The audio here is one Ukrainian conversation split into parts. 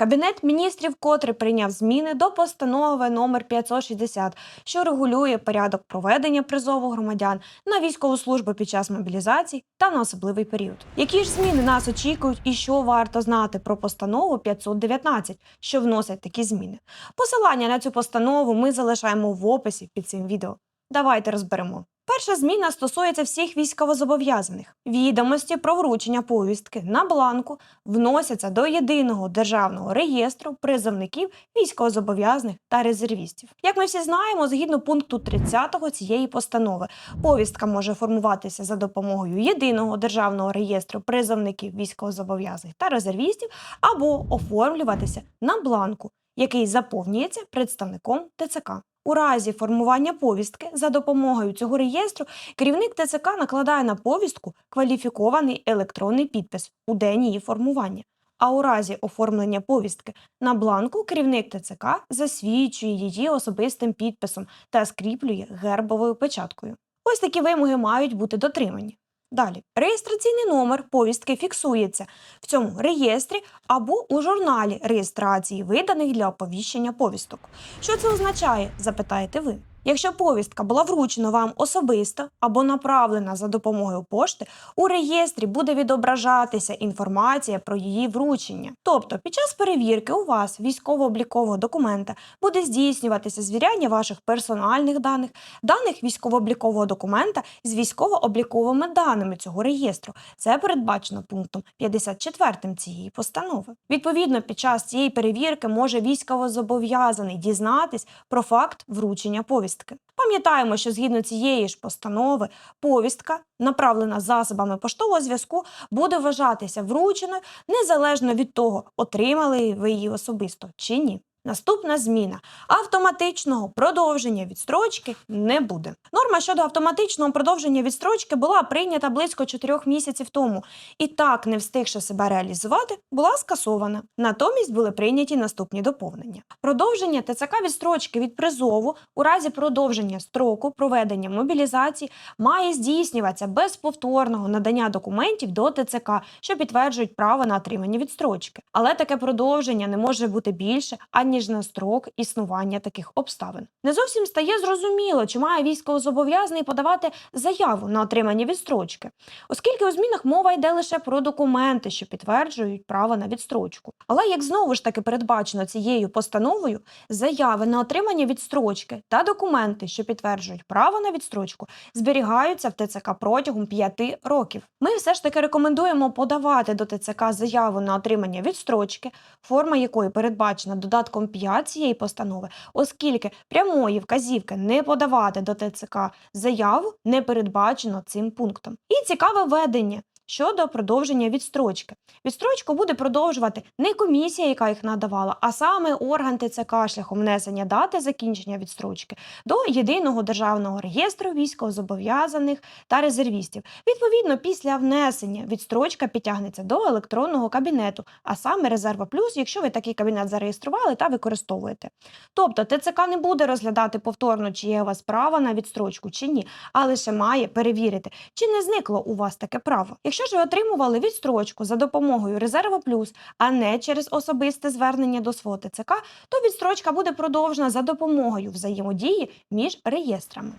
Кабінет міністрів котре прийняв зміни до постанови номер 560, що регулює порядок проведення призову громадян на військову службу під час мобілізації та на особливий період. Які ж зміни нас очікують і що варто знати про постанову 519, що вносить такі зміни? Посилання на цю постанову ми залишаємо в описі під цим відео. Давайте розберемо. Перша зміна стосується всіх військовозобов'язаних. Відомості про вручення повістки на бланку вносяться до єдиного державного реєстру призовників військовозобов'язаних та резервістів. Як ми всі знаємо, згідно пункту 30 цієї постанови, повістка може формуватися за допомогою єдиного державного реєстру призовників військовозобов'язаних та резервістів або оформлюватися на бланку, який заповнюється представником ТЦК. У разі формування повістки за допомогою цього реєстру керівник ТЦК накладає на повістку кваліфікований електронний підпис у день її формування. А у разі оформлення повістки на бланку керівник ТЦК засвідчує її особистим підписом та скріплює гербовою печаткою. Ось такі вимоги мають бути дотримані. Далі, реєстраційний номер повістки фіксується в цьому реєстрі або у журналі реєстрації, виданих для оповіщення повісток. Що це означає? запитаєте ви. Якщо повістка була вручена вам особисто або направлена за допомогою пошти, у реєстрі буде відображатися інформація про її вручення. Тобто, під час перевірки у вас військово-облікового документа буде здійснюватися звіряння ваших персональних даних, даних військово-облікового документа з військово-обліковими даними цього реєстру. Це передбачено пунктом 54 цієї постанови. Відповідно, під час цієї перевірки може військовозобов'язаний дізнатись про факт вручення повістки. Пам'ятаємо, що згідно цієї ж постанови повістка, направлена засобами поштового зв'язку, буде вважатися врученою незалежно від того, отримали ви її особисто чи ні. Наступна зміна автоматичного продовження відстрочки не буде. Норма щодо автоматичного продовження відстрочки була прийнята близько 4 місяців тому, і так, не встигши себе реалізувати, була скасована. Натомість були прийняті наступні доповнення: продовження ТЦК відстрочки від призову у разі продовження строку проведення мобілізації має здійснюватися без повторного надання документів до ТЦК, що підтверджують право на отримання відстрочки. Але таке продовження не може бути більше аніж на строк існування таких обставин. Не зовсім стає зрозуміло, чи має військовозобов'язаний подавати заяву на отримання відстрочки, оскільки у змінах мова йде лише про документи, що підтверджують право на відстрочку. Але як знову ж таки передбачено цією постановою, заяви на отримання відстрочки та документи, що підтверджують право на відстрочку, зберігаються в ТЦК протягом 5 років. Ми все ж таки рекомендуємо подавати до ТЦК заяву на отримання відстрочки, форма якої передбачена додатком 5 цієї постанови, оскільки прямої вказівки не подавати до ТЦК заяву не передбачено цим пунктом. І цікаве введення. Щодо продовження відстрочки, відстрочку буде продовжувати не комісія, яка їх надавала, а саме орган ТЦК шляхом внесення дати закінчення відстрочки до єдиного державного реєстру військовозобов'язаних та резервістів. Відповідно, після внесення відстрочка підтягнеться до електронного кабінету, а саме Резерва Плюс, якщо ви такий кабінет зареєстрували та використовуєте. Тобто ТЦК не буде розглядати повторно, чи є у вас право на відстрочку чи ні, а лише має перевірити, чи не зникло у вас таке право. Якщо ж ви отримували відстрочку за допомогою Резерва Плюс, а не через особисте звернення до свого ТЦК, то відстрочка буде продовжена за допомогою взаємодії між реєстрами.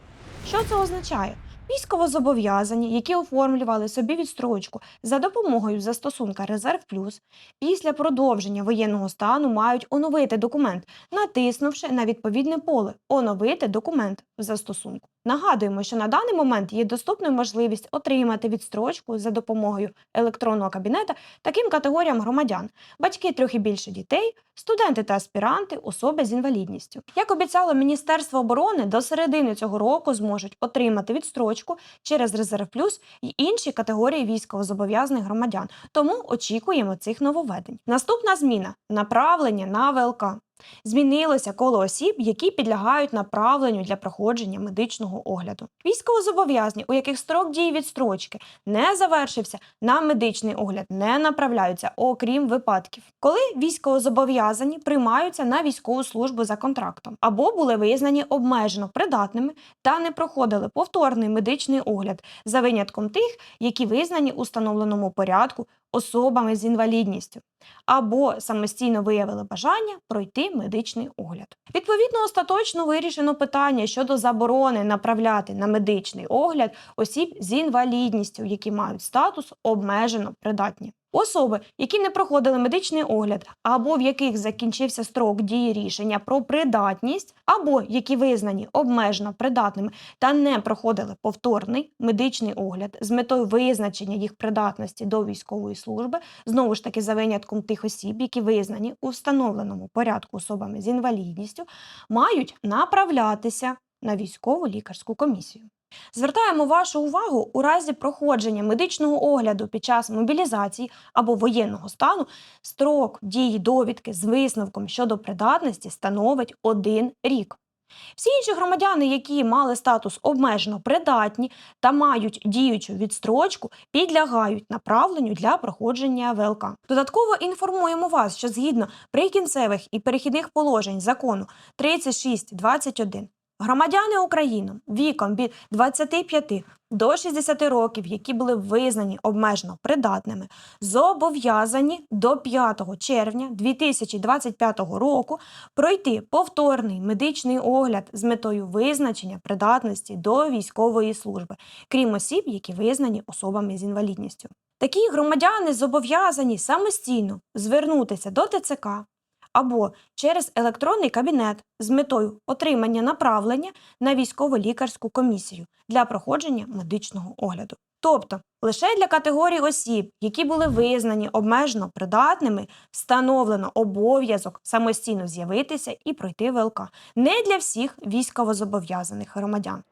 Що це означає? Військовозобов'язані, які оформлювали собі відстрочку за допомогою застосунка Резерв Плюс, після продовження воєнного стану мають оновити документ, натиснувши на відповідне поле Оновити документ в застосунку. Нагадуємо, що на даний момент є доступною можливість отримати відстрочку за допомогою електронного кабінета таким категоріям громадян: батьки трьох і більше дітей, студенти та аспіранти, особи з інвалідністю. Як обіцяло Міністерство оборони, до середини цього року зможуть отримати відстрочку через Резерв Плюс і інші категорії військовозобов'язаних громадян. Тому очікуємо цих нововведень. Наступна зміна направлення на ВЛК. Змінилося коло осіб, які підлягають направленню для проходження медичного огляду. Військовозобов'язані, у яких строк дії відстрочки не завершився, на медичний огляд не направляються, окрім випадків, коли військовозобов'язані приймаються на військову службу за контрактом або були визнані обмежено придатними та не проходили повторний медичний огляд за винятком тих, які визнані у встановленому порядку особами з інвалідністю або самостійно виявили бажання пройти медичний огляд. Відповідно, остаточно вирішено питання щодо заборони направляти на медичний огляд осіб з інвалідністю, які мають статус обмежено придатні. Особи, які не проходили медичний огляд, або в яких закінчився строк дії рішення про придатність, або які визнані обмежено придатними та не проходили повторний медичний огляд з метою визначення їх придатності до військової служби, знову ж таки за винятком тих осіб, які визнані у встановленому порядку особами з інвалідністю, мають направлятися на військову лікарську комісію. Звертаємо вашу увагу у разі проходження медичного огляду під час мобілізації або воєнного стану строк дії довідки з висновком щодо придатності становить один рік. Всі інші громадяни, які мали статус обмежено придатні та мають діючу відстрочку, підлягають направленню для проходження ВЛК. Додатково інформуємо вас, що згідно прикінцевих і перехідних положень закону 3621 Громадяни України віком від 25 до 60 років, які були визнані обмежено придатними, зобов'язані до 5 червня 2025 року пройти повторний медичний огляд з метою визначення придатності до військової служби, крім осіб, які визнані особами з інвалідністю. Такі громадяни зобов'язані самостійно звернутися до ТЦК або через електронний кабінет з метою отримання направлення на військово-лікарську комісію для проходження медичного огляду. Тобто лише для категорії осіб, які були визнані обмежено придатними, встановлено обов'язок самостійно з'явитися і пройти ВЛК. Не для всіх військовозобов'язаних громадян,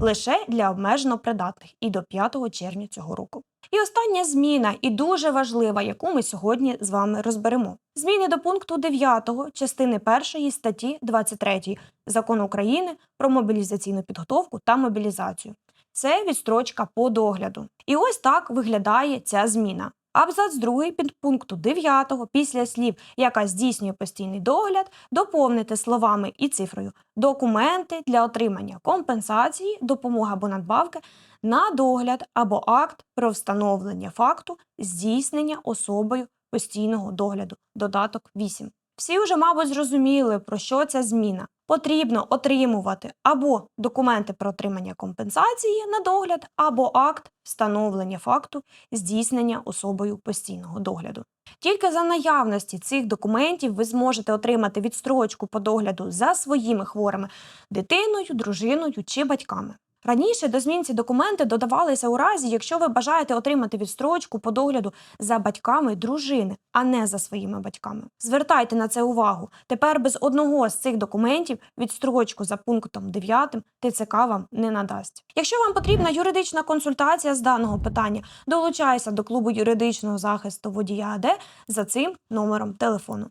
лише для обмежено придатних і до 5 червня цього року. І остання зміна, і дуже важлива, яку ми сьогодні з вами розберемо. Зміни до пункту 9 частини 1 статті 23 Закону України про мобілізаційну підготовку та мобілізацію. Це відстрочка по догляду. І ось так виглядає ця зміна. Абзац 2 підпункту 9 після слів, яка здійснює постійний догляд, доповнити словами і цифрою документи для отримання компенсації, допомоги або надбавки на догляд або акт про встановлення факту здійснення особою постійного догляду. Додаток 8. Всі вже, мабуть, зрозуміли, про що ця зміна. Потрібно отримувати або документи про отримання компенсації на догляд, або акт встановлення факту здійснення особою постійного догляду. Тільки за наявності цих документів ви зможете отримати відстрочку по догляду за своїми хворими дитиною, дружиною чи батьками. Раніше до змін ці документи додавалися у разі, якщо ви бажаєте отримати відстрочку по догляду за батьками дружини, а не за своїми батьками. Звертайте на це увагу. Тепер без одного з цих документів відстрочку за пунктом 9 ТЦК вам не надасть. Якщо вам потрібна юридична консультація з даного питання, долучайся до клубу юридичного захисту водія АД за цим номером телефону.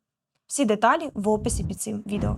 Всі деталі в описі під цим відео.